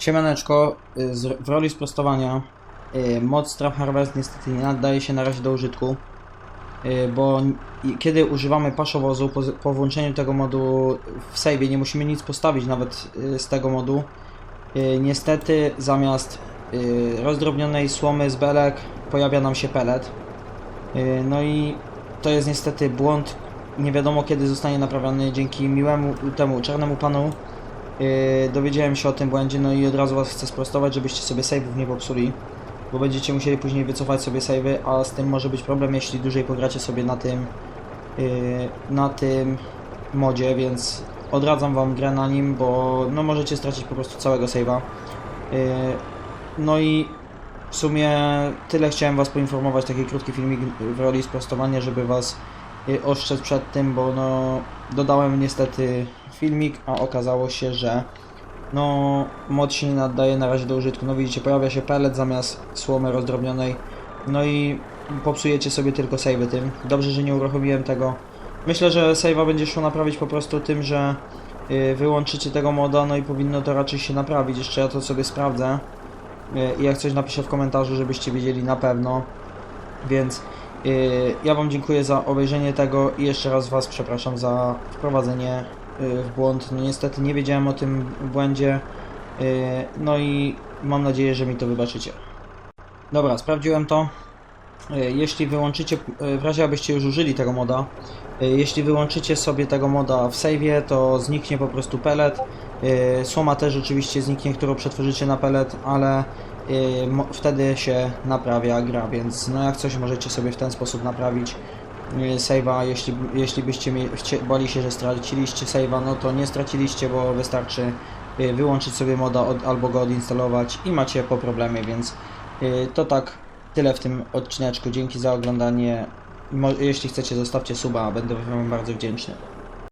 Siemaneczko, y, w roli sprostowania y, mod Strap Harvest niestety nie nadaje się na razie do użytku, y, bo kiedy używamy paszowozu po, po włączeniu tego modu w save nie musimy nic postawić nawet z tego modu. Niestety zamiast rozdrobnionej słomy z belek pojawia nam się pellet. Y, No i to jest niestety błąd. Nie wiadomo kiedy zostanie naprawiony dzięki miłemu temu czarnemu panu. Yy, dowiedziałem się o tym błędzie, no i od razu was chcę sprostować, żebyście sobie save'ów nie popsuli, bo będziecie musieli później wycofać sobie save'y, a z tym może być problem, jeśli dłużej pogracie sobie na tym yy, na tym modzie, więc odradzam wam grę na nim, bo no możecie stracić po prostu całego save'a. Yy, no i w sumie tyle chciałem was poinformować, taki krótki filmik w roli sprostowania, żeby was y, ostrzec przed tym, bo no dodałem niestety filmik, a okazało się, że no mod się nie nadaje na razie do użytku. No widzicie, pojawia się pellet zamiast słomy rozdrobnionej. No i popsujecie sobie tylko save'y tym. Dobrze, że nie uruchomiłem tego. Myślę, że save'a będzie szło naprawić po prostu tym, że y, wyłączycie tego moda, no i powinno to raczej się naprawić. Jeszcze ja to sobie sprawdzę. Y, I jak coś napiszę w komentarzu, żebyście wiedzieli na pewno. Więc y, ja Wam dziękuję za obejrzenie tego i jeszcze raz Was przepraszam za wprowadzenie w błąd. No niestety nie wiedziałem o tym błędzie. y, No i mam nadzieję, że mi to wybaczycie. Dobra, sprawdziłem to. Y, Jeśli wyłączycie, y, w razie abyście już użyli tego moda, y, jeśli wyłączycie sobie tego moda w save'ie, to zniknie po prostu pellet. Y, Słoma też oczywiście zniknie, którą przetworzycie na pellet, ale y, wtedy się naprawia gra, więc no jak coś możecie sobie w ten sposób naprawić y, save'a, jeśli, jeśli byście mie- chcie, bali się, że straciliście save'a, no to nie straciliście, bo wystarczy y, wyłączyć sobie moda od, albo go odinstalować i macie po problemie, więc y, to tak tyle w tym odcineczku. Dzięki za oglądanie. Jeśli chcecie, zostawcie suba, będę wam bardzo wdzięczny.